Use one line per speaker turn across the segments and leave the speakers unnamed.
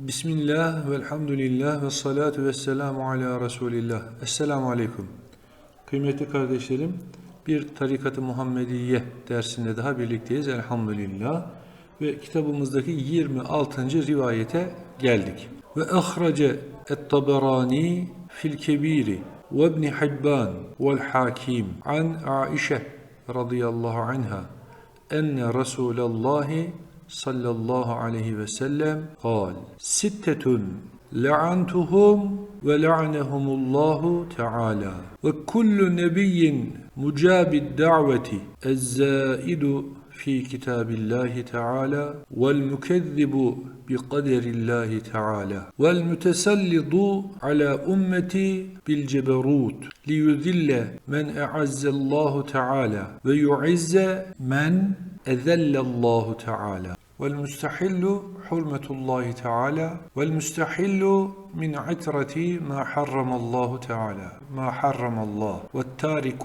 Bismillah, velhamdülillah ve salatu ve selamu ala Resulillah. Esselamu aleyküm. Kıymetli kardeşlerim, bir Tarikat-ı Muhammediye dersinde daha birlikteyiz elhamdülillah. Ve kitabımızdaki 26. rivayete geldik. Ve ahrace et-taberani fil kebiri ve ibn Hibban vel hakim an Aişe radıyallahu anha enne Resulallahi sallallahu aleyhi ve sellem قال ستة لعنتهم ولعنهم الله تعالى وكل نبي مجاب الدعوة الزائد في كتاب الله تعالى والمكذب بقدر الله تعالى والمتسلط على أمتي بالجبروت ليذل من أعز الله تعالى ويعز من أذل الله تعالى والمستحل حرمة الله تعالى والمستحل من عترة ما حرم الله تعالى ما حرم الله والتارك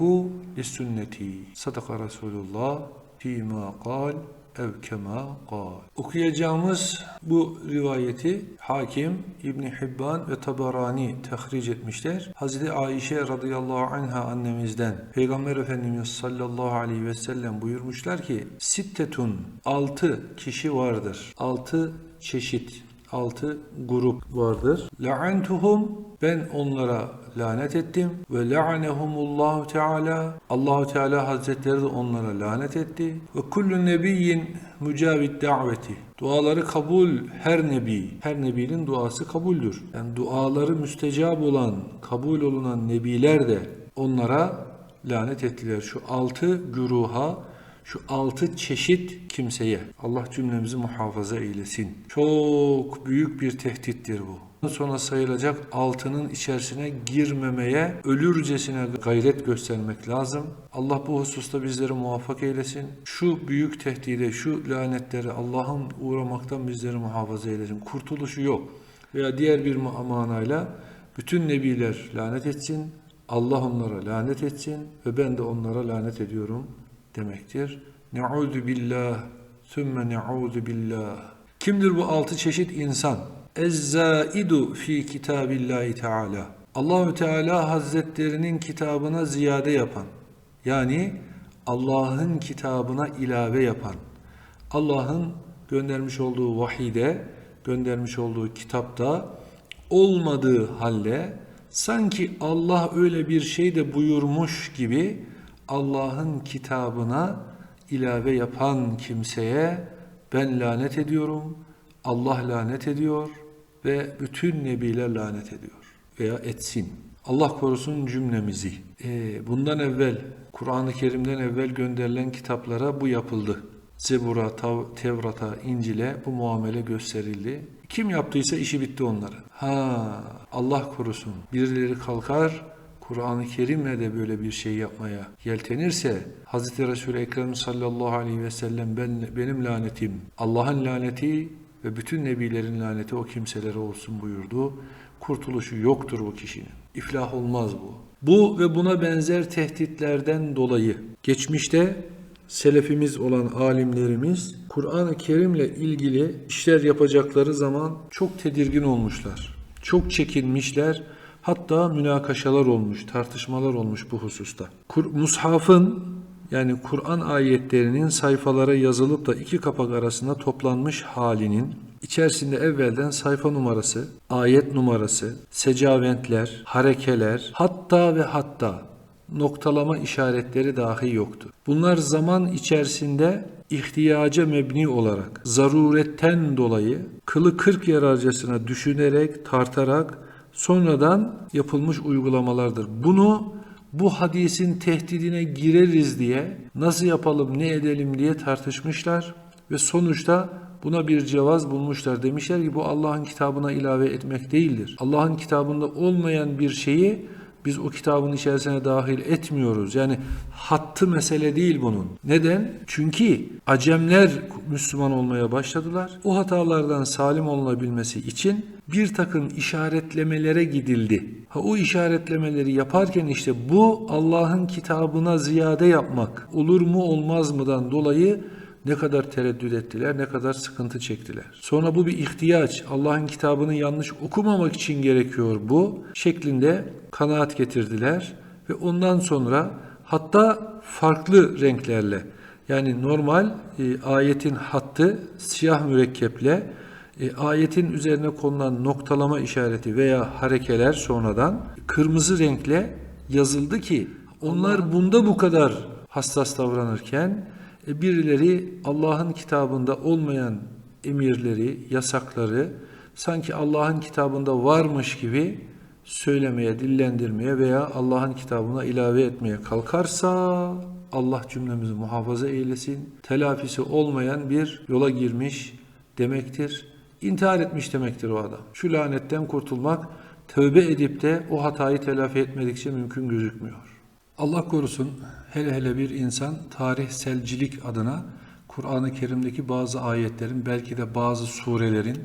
للسنة. صدق رسول الله فيما قال ev kema kal. Okuyacağımız bu rivayeti Hakim, İbni Hibban ve Tabarani tehric etmişler. Hazreti Ayşe radıyallahu anha annemizden Peygamber Efendimiz sallallahu aleyhi ve sellem buyurmuşlar ki Sittetun altı kişi vardır. Altı çeşit altı grup vardır. La'antuhum ben onlara lanet ettim ve la'anehumullahu teala Allahu Teala Hazretleri de onlara lanet etti ve kullu nebiyyin mücavid daveti duaları kabul her nebi her nebinin duası kabuldür. Yani duaları müstecab olan kabul olunan nebiler de onlara lanet ettiler. Şu altı güruha şu altı çeşit kimseye Allah cümlemizi muhafaza eylesin. Çok büyük bir tehdittir bu. Sonra sayılacak altının içerisine girmemeye ölürcesine gayret göstermek lazım. Allah bu hususta bizleri muvaffak eylesin. Şu büyük tehdide, şu lanetleri Allah'ın uğramaktan bizleri muhafaza eylesin. Kurtuluşu yok. Veya diğer bir manayla bütün nebiler lanet etsin, Allah onlara lanet etsin ve ben de onlara lanet ediyorum demektir. Ne'udu billah, sümme ne'udu billah. Kimdir bu altı çeşit insan? Ezzaidu fi kitabillahi teala. Allahü Teala Hazretlerinin kitabına ziyade yapan. Yani Allah'ın kitabına ilave yapan. Allah'ın göndermiş olduğu vahide, göndermiş olduğu kitapta olmadığı halde sanki Allah öyle bir şey de buyurmuş gibi Allah'ın kitabına ilave yapan kimseye ben lanet ediyorum, Allah lanet ediyor ve bütün nebiler lanet ediyor veya etsin. Allah korusun cümlemizi. Ee, bundan evvel, Kur'an-ı Kerim'den evvel gönderilen kitaplara bu yapıldı. Zebur'a, Tevrat'a, İncil'e bu muamele gösterildi. Kim yaptıysa işi bitti onların. Ha, Allah korusun. Birileri kalkar, Kur'an-ı Kerim'le de böyle bir şey yapmaya yeltenirse Hz. Resul-i Ekrem sallallahu aleyhi ve sellem ben, benim lanetim, Allah'ın laneti ve bütün nebilerin laneti o kimselere olsun buyurdu. Kurtuluşu yoktur bu kişinin. İflah olmaz bu. Bu ve buna benzer tehditlerden dolayı geçmişte selefimiz olan alimlerimiz Kur'an-ı Kerim'le ilgili işler yapacakları zaman çok tedirgin olmuşlar. Çok çekinmişler. Hatta münakaşalar olmuş, tartışmalar olmuş bu hususta. Kur, Mushaf'ın yani Kur'an ayetlerinin sayfalara yazılıp da iki kapak arasında toplanmış halinin içerisinde evvelden sayfa numarası, ayet numarası, secaventler, harekeler, hatta ve hatta noktalama işaretleri dahi yoktu. Bunlar zaman içerisinde ihtiyaca mebni olarak, zaruretten dolayı kılı kırk yararcasına düşünerek, tartarak sonradan yapılmış uygulamalardır. Bunu bu hadisin tehdidine gireriz diye nasıl yapalım ne edelim diye tartışmışlar ve sonuçta buna bir cevaz bulmuşlar. Demişler ki bu Allah'ın kitabına ilave etmek değildir. Allah'ın kitabında olmayan bir şeyi biz o kitabın içerisine dahil etmiyoruz. Yani hattı mesele değil bunun. Neden? Çünkü Acemler Müslüman olmaya başladılar. O hatalardan salim olunabilmesi için bir takım işaretlemelere gidildi. Ha o işaretlemeleri yaparken işte bu Allah'ın kitabına ziyade yapmak olur mu olmaz mıdan dolayı Ne kadar tereddüt ettiler, ne kadar sıkıntı çektiler. Sonra bu bir ihtiyaç. Allah'ın kitabını yanlış okumamak için gerekiyor bu şeklinde kanaat getirdiler ve ondan sonra hatta farklı renklerle yani normal e, ayetin hattı siyah mürekkeple e, ayetin üzerine konulan noktalama işareti veya harekeler sonradan kırmızı renkle yazıldı ki onlar bunda bu kadar hassas davranırken e, birileri Allah'ın kitabında olmayan emirleri, yasakları sanki Allah'ın kitabında varmış gibi söylemeye, dillendirmeye veya Allah'ın kitabına ilave etmeye kalkarsa Allah cümlemizi muhafaza eylesin. Telafisi olmayan bir yola girmiş demektir. İntihar etmiş demektir o adam. Şu lanetten kurtulmak tövbe edip de o hatayı telafi etmedikçe mümkün gözükmüyor. Allah korusun hele hele bir insan tarihselcilik adına Kur'an-ı Kerim'deki bazı ayetlerin belki de bazı surelerin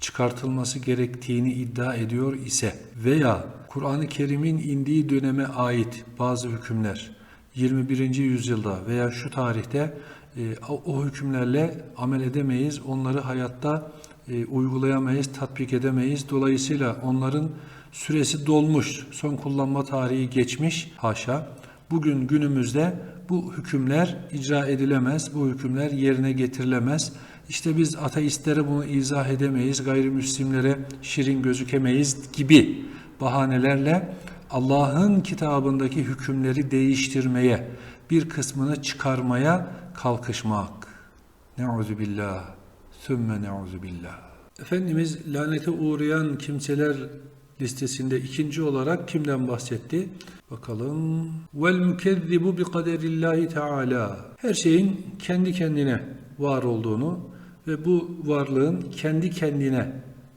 çıkartılması gerektiğini iddia ediyor ise veya Kur'an-ı Kerim'in indiği döneme ait bazı hükümler 21. yüzyılda veya şu tarihte e, o, hükümlerle amel edemeyiz, onları hayatta e, uygulayamayız, tatbik edemeyiz. Dolayısıyla onların süresi dolmuş, son kullanma tarihi geçmiş, haşa. Bugün günümüzde bu hükümler icra edilemez, bu hükümler yerine getirilemez. İşte biz ateistlere bunu izah edemeyiz, gayrimüslimlere şirin gözükemeyiz gibi bahanelerle Allah'ın kitabındaki hükümleri değiştirmeye, bir kısmını çıkarmaya kalkışmak. Neuzu billah, sümme neuzu billah. Efendimiz lanete uğrayan kimseler listesinde ikinci olarak kimden bahsetti? Bakalım. Vel mükezzibu bi kaderillahi teala. Her şeyin kendi kendine var olduğunu ve bu varlığın kendi kendine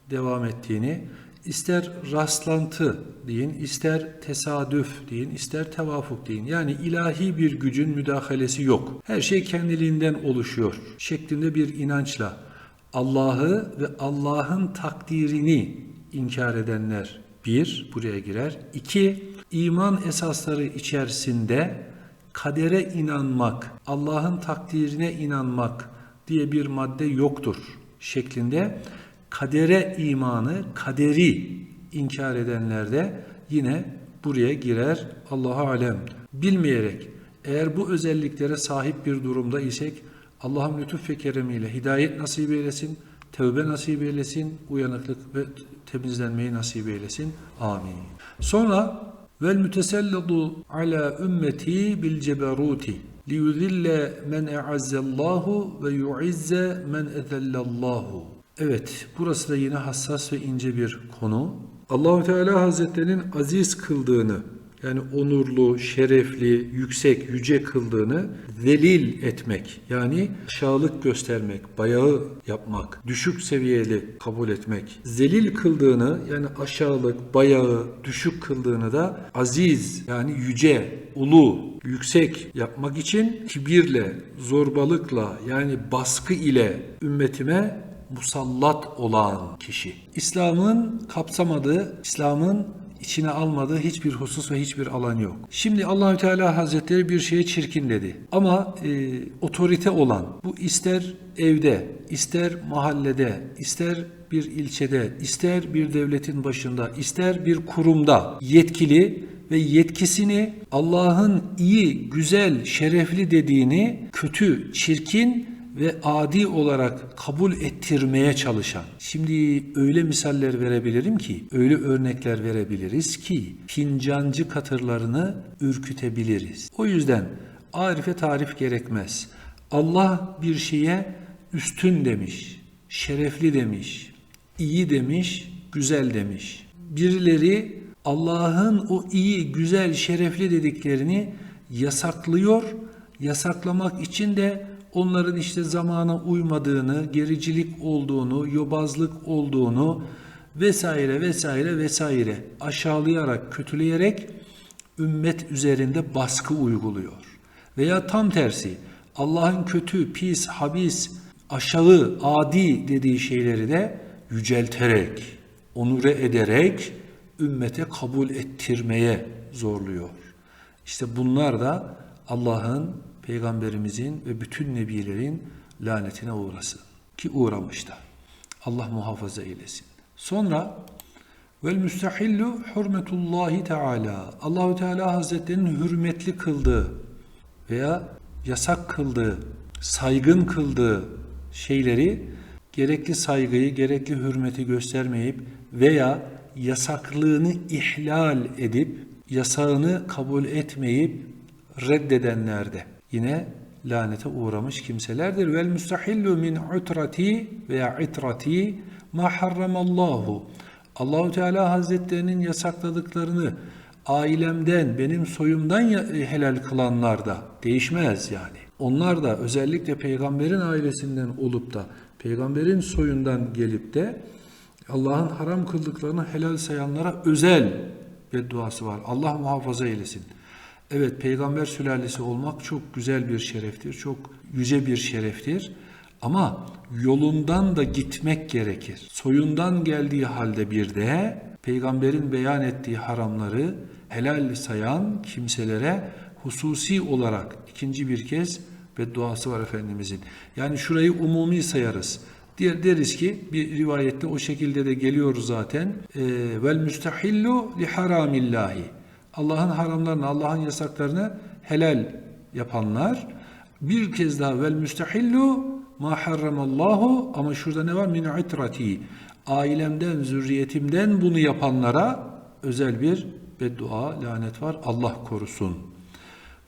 devam ettiğini, ister rastlantı deyin, ister tesadüf deyin, ister tevafuk deyin. Yani ilahi bir gücün müdahalesi yok. Her şey kendiliğinden oluşuyor şeklinde bir inançla Allah'ı ve Allah'ın takdirini inkar edenler bir, buraya girer. İki, iman esasları içerisinde kadere inanmak, Allah'ın takdirine inanmak diye bir madde yoktur şeklinde kadere imanı, kaderi inkar edenler de yine buraya girer Allah'a alem. Bilmeyerek eğer bu özelliklere sahip bir durumda isek Allah'ın lütuf ve keremiyle hidayet nasip eylesin, tevbe nasip eylesin, uyanıklık ve temizlenmeyi nasip eylesin. Amin. Sonra vel müteselladu ala ümmeti bil ceberuti liyudille men e'azzellahu ve yu'izze men ezellallahu. Evet, burası da yine hassas ve ince bir konu. Allahu Teala Hazretlerinin aziz kıldığını, yani onurlu, şerefli, yüksek, yüce kıldığını zelil etmek, yani aşağılık göstermek, bayağı yapmak, düşük seviyeli kabul etmek. Zelil kıldığını, yani aşağılık, bayağı, düşük kıldığını da aziz, yani yüce, ulu, yüksek yapmak için kibirle, zorbalıkla, yani baskı ile ümmetime musallat olan kişi. İslam'ın kapsamadığı, İslam'ın içine almadığı hiçbir husus ve hiçbir alan yok. Şimdi Allahü Teala Hazretleri bir şeye çirkin dedi. Ama e, otorite olan, bu ister evde, ister mahallede, ister bir ilçede, ister bir devletin başında, ister bir kurumda yetkili ve yetkisini Allah'ın iyi, güzel, şerefli dediğini kötü, çirkin ve adi olarak kabul ettirmeye çalışan. Şimdi öyle misaller verebilirim ki, öyle örnekler verebiliriz ki fincancı katırlarını ürkütebiliriz. O yüzden arife tarif gerekmez. Allah bir şeye üstün demiş, şerefli demiş, iyi demiş, güzel demiş. Birileri Allah'ın o iyi, güzel, şerefli dediklerini yasaklıyor. Yasaklamak için de onların işte zamana uymadığını, gericilik olduğunu, yobazlık olduğunu vesaire vesaire vesaire aşağılayarak, kötüleyerek ümmet üzerinde baskı uyguluyor. Veya tam tersi Allah'ın kötü, pis, habis, aşağı, adi dediği şeyleri de yücelterek, onure ederek ümmete kabul ettirmeye zorluyor. İşte bunlar da Allah'ın Peygamberimizin ve bütün nebilerin lanetine uğrasın. Ki uğramış da. Allah muhafaza eylesin. Sonra vel müstahillu hürmetullahi teala. Allahu Teala Hazretlerinin hürmetli kıldığı veya yasak kıldığı, saygın kıldığı şeyleri gerekli saygıyı, gerekli hürmeti göstermeyip veya yasaklığını ihlal edip yasağını kabul etmeyip reddedenlerde yine lanete uğramış kimselerdir. Vel müstahillu min utrati veya itrati ma harramallahu. Allahu Teala Hazretlerinin yasakladıklarını ailemden, benim soyumdan ya- helal kılanlar da değişmez yani. Onlar da özellikle peygamberin ailesinden olup da peygamberin soyundan gelip de Allah'ın haram kıldıklarını helal sayanlara özel bedduası var. Allah muhafaza eylesin. Evet peygamber sülalesi olmak çok güzel bir şereftir. Çok yüce bir şereftir. Ama yolundan da gitmek gerekir. Soyundan geldiği halde bir de peygamberin beyan ettiği haramları helal sayan kimselere hususi olarak ikinci bir kez bedduası var Efendimizin. Yani şurayı umumi sayarız. Diğer deriz ki bir rivayette o şekilde de geliyor zaten. Ee, Vel müstahillu li haramillahi. Allah'ın haramlarını, Allah'ın yasaklarını helal yapanlar. Bir kez daha vel müstahillu ma harramallahu ama şurada ne var? Min itrati. Ailemden, zürriyetimden bunu yapanlara özel bir beddua, lanet var. Allah korusun.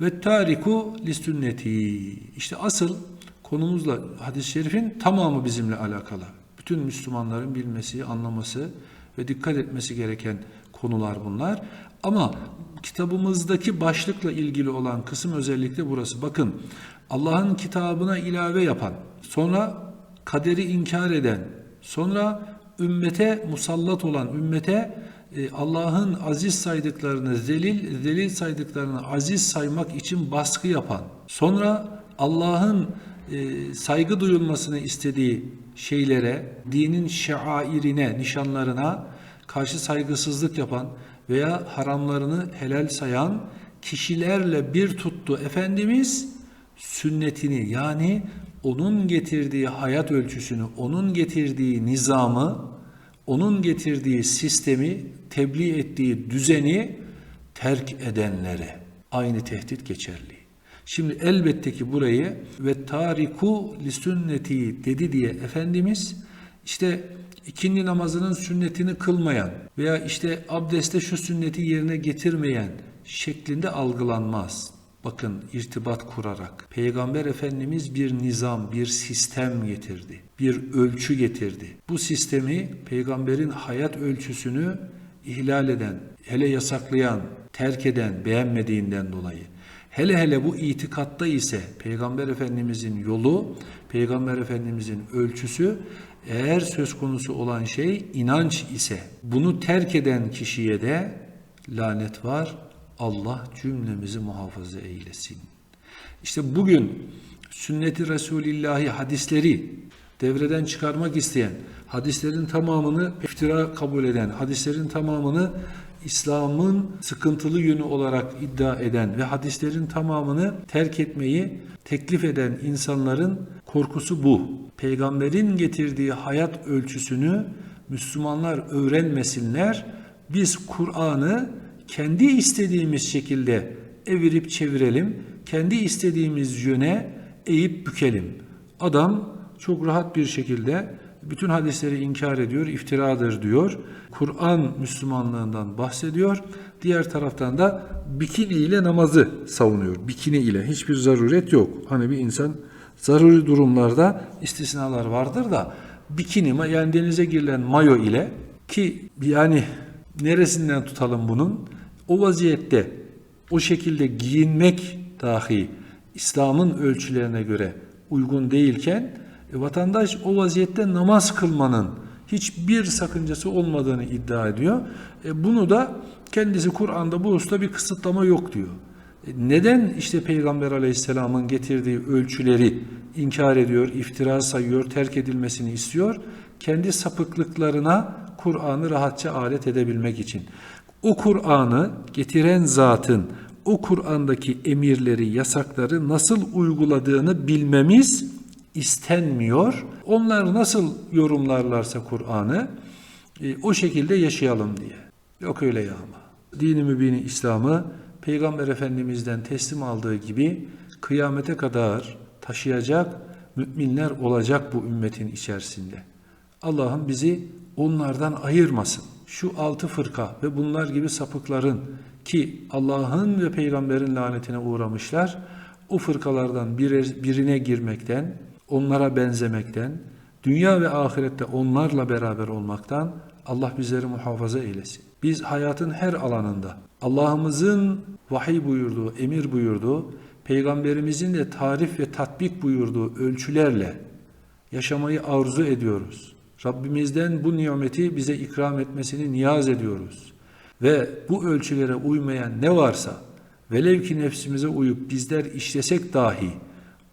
Ve tariku li sünneti. İşte asıl konumuzla hadis-i şerifin tamamı bizimle alakalı. Bütün Müslümanların bilmesi, anlaması ve dikkat etmesi gereken konular bunlar. Ama kitabımızdaki başlıkla ilgili olan kısım özellikle burası. Bakın Allah'ın kitabına ilave yapan, sonra kaderi inkar eden, sonra ümmete musallat olan, ümmete e, Allah'ın aziz saydıklarını zelil, zelil saydıklarını aziz saymak için baskı yapan, sonra Allah'ın e, saygı duyulmasını istediği şeylere, dinin şairine, nişanlarına karşı saygısızlık yapan veya haramlarını helal sayan kişilerle bir tuttu Efendimiz sünnetini yani onun getirdiği hayat ölçüsünü, onun getirdiği nizamı, onun getirdiği sistemi, tebliğ ettiği düzeni terk edenlere aynı tehdit geçerli. Şimdi elbette ki burayı ve tariku li sünneti dedi diye Efendimiz işte ikindi namazının sünnetini kılmayan veya işte abdeste şu sünneti yerine getirmeyen şeklinde algılanmaz. Bakın irtibat kurarak Peygamber Efendimiz bir nizam, bir sistem getirdi. Bir ölçü getirdi. Bu sistemi peygamberin hayat ölçüsünü ihlal eden, hele yasaklayan, terk eden, beğenmediğinden dolayı Hele hele bu itikatta ise Peygamber Efendimizin yolu, Peygamber Efendimizin ölçüsü eğer söz konusu olan şey inanç ise bunu terk eden kişiye de lanet var. Allah cümlemizi muhafaza eylesin. İşte bugün sünneti Resulillahi hadisleri devreden çıkarmak isteyen, hadislerin tamamını iftira kabul eden, hadislerin tamamını İslam'ın sıkıntılı yönü olarak iddia eden ve hadislerin tamamını terk etmeyi teklif eden insanların korkusu bu. Peygamberin getirdiği hayat ölçüsünü Müslümanlar öğrenmesinler. Biz Kur'an'ı kendi istediğimiz şekilde evirip çevirelim, kendi istediğimiz yöne eğip bükelim. Adam çok rahat bir şekilde bütün hadisleri inkar ediyor, iftiradır diyor. Kur'an Müslümanlığından bahsediyor. Diğer taraftan da bikini ile namazı savunuyor. Bikini ile hiçbir zaruret yok. Hani bir insan zaruri durumlarda istisnalar vardır da bikini yani denize girilen mayo ile ki yani neresinden tutalım bunun? O vaziyette o şekilde giyinmek dahi İslam'ın ölçülerine göre uygun değilken e, vatandaş o vaziyette namaz kılmanın hiçbir sakıncası olmadığını iddia ediyor. E, bunu da kendisi Kur'an'da bu usta bir kısıtlama yok diyor. E, neden işte Peygamber Aleyhisselam'ın getirdiği ölçüleri inkar ediyor, iftira sayıyor, terk edilmesini istiyor? Kendi sapıklıklarına Kur'an'ı rahatça alet edebilmek için. O Kur'an'ı getiren zatın o Kur'an'daki emirleri, yasakları nasıl uyguladığını bilmemiz istenmiyor. Onlar nasıl yorumlarlarsa Kur'an'ı e, o şekilde yaşayalım diye. Yok öyle ya ama. Dini mübini İslam'ı Peygamber Efendimiz'den teslim aldığı gibi kıyamete kadar taşıyacak müminler olacak bu ümmetin içerisinde. Allah'ım bizi onlardan ayırmasın. Şu altı fırka ve bunlar gibi sapıkların ki Allah'ın ve peygamberin lanetine uğramışlar, o fırkalardan birine girmekten, onlara benzemekten, dünya ve ahirette onlarla beraber olmaktan Allah bizleri muhafaza eylesin. Biz hayatın her alanında Allah'ımızın vahiy buyurduğu, emir buyurduğu, peygamberimizin de tarif ve tatbik buyurduğu ölçülerle yaşamayı arzu ediyoruz. Rabbimizden bu nimeti bize ikram etmesini niyaz ediyoruz. Ve bu ölçülere uymayan ne varsa velev ki nefsimize uyup bizler işlesek dahi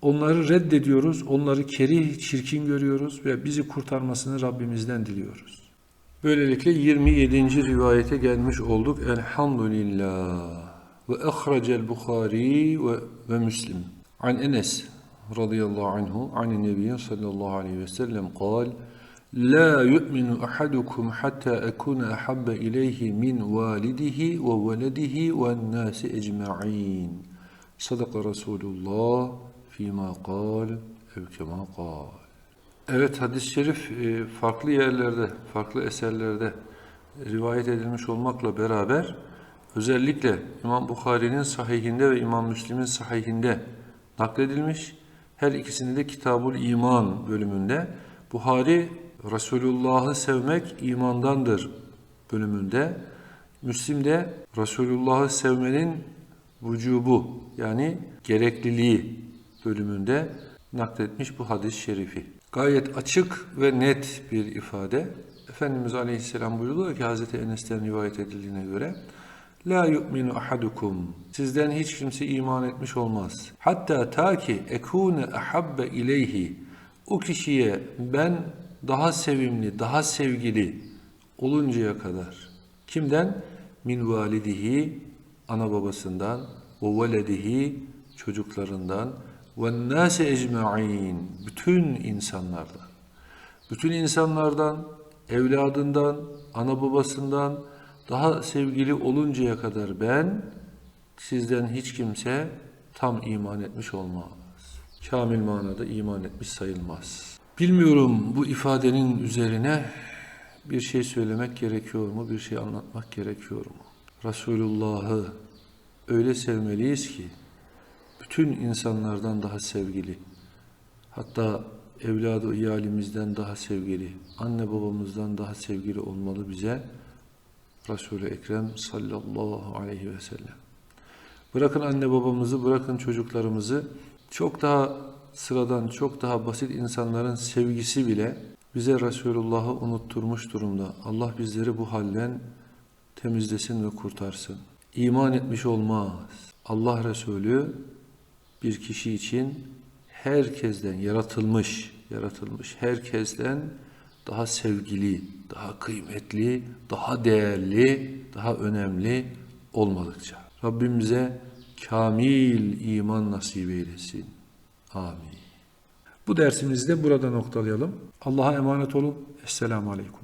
onları reddediyoruz, onları kerih, çirkin görüyoruz ve bizi kurtarmasını Rabbimizden diliyoruz. Böylelikle 27. rivayete gelmiş olduk. Elhamdülillah. Ve ehrecel Bukhari ve, ve Müslim. An Enes radıyallahu anhu an Nebiyin sallallahu aleyhi ve sellem kal La yu'minu ahadukum hatta ekuna ahabbe ileyhi min validihi ve veledihi ve nasi ecma'in. Sadaka Resulullah fîmâ kal ev kemâ kal. Evet hadis-i şerif e, farklı yerlerde, farklı eserlerde rivayet edilmiş olmakla beraber özellikle İmam Bukhari'nin sahihinde ve İmam Müslim'in sahihinde nakledilmiş. Her ikisinde de Kitabul İman bölümünde Buhari Resulullah'ı sevmek imandandır bölümünde. Müslim de Resulullah'ı sevmenin vücubu yani gerekliliği bölümünde nakletmiş bu hadis-i şerifi. Gayet açık ve net bir ifade. Efendimiz Aleyhisselam buyurdu ki Hazreti Enes'ten rivayet edildiğine göre La yu'minu ahadukum Sizden hiç kimse iman etmiş olmaz. Hatta ta ki ekune ahabbe ileyhi O kişiye ben daha sevimli, daha sevgili oluncaya kadar. Kimden? Min validihi ana babasından ve veledihi çocuklarından ve nase ecmaîn bütün insanlardan. Bütün insanlardan, evladından, ana babasından daha sevgili oluncaya kadar ben sizden hiç kimse tam iman etmiş olmaz. Kamil manada iman etmiş sayılmaz. Bilmiyorum bu ifadenin üzerine bir şey söylemek gerekiyor mu, bir şey anlatmak gerekiyor mu? Resulullah'ı öyle sevmeliyiz ki bütün insanlardan daha sevgili. Hatta evladı iyalimizden daha sevgili, anne babamızdan daha sevgili olmalı bize Resul-i Ekrem sallallahu aleyhi ve sellem. Bırakın anne babamızı, bırakın çocuklarımızı çok daha sıradan, çok daha basit insanların sevgisi bile bize Resulullah'ı unutturmuş durumda. Allah bizleri bu halden temizlesin ve kurtarsın. İman etmiş olmaz. Allah Resulü bir kişi için herkesten yaratılmış, yaratılmış herkesten daha sevgili, daha kıymetli, daha değerli, daha önemli olmadıkça. Rabbimize kamil iman nasip eylesin. Amin. Bu dersimizi de burada noktalayalım. Allah'a emanet olun. Esselamu Aleyküm.